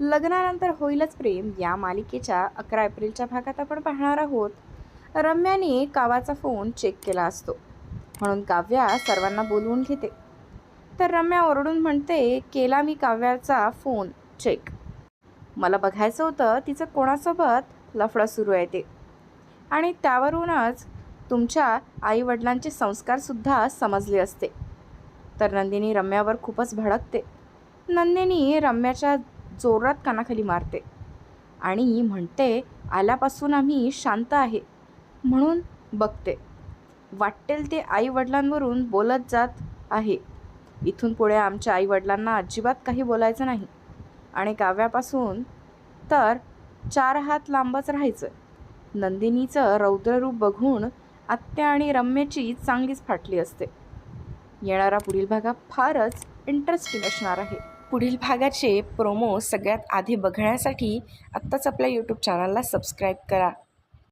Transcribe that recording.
लग्नानंतर होईलच प्रेम या मालिकेच्या अकरा एप्रिलच्या भागात आपण पाहणार आहोत. रम्याने कावाचा फोन चेक केला असतो. म्हणून काव्या सर्वांना बोलवून घेते. तर रम्या ओरडून म्हणते केला मी काव्याचा फोन चेक मला बघायचं होतं तिचं कोणासोबत लफडं सुरू आहे ते. आणि त्यावरूनच तुमच्या आईवडिलांचे संस्कारसुद्धा समजले असते. तर नंदिनी रम्यावर खूपच भडकते. नंदिनी रम्याच्या जोरात कानाखाली मारते. आणि म्हणते आल्यापासून आम्ही शांत आहे. म्हणून बघते. वाटेल ते आईवडिलांवरून बोलत जात आहे. इथून पुढे आमच्या आईवडिलांना अजिबात काही बोलायचं नाही. आणि काव्यापासून तर चार हात लांबच राहायचं. नंदिनीचं रौद्ररूप बघून आत्या आणि रम्याची चांगलीच फाटली असते. येणारा पुढील भागा फारच इंटरेस्टिंग असणार आहे. पुढील भागाचे प्रोमो सगळ्यात आधी बघण्यासाठी आत्ताच आपल्या यूट्यूब चॅनलला सबस्क्राईब करा.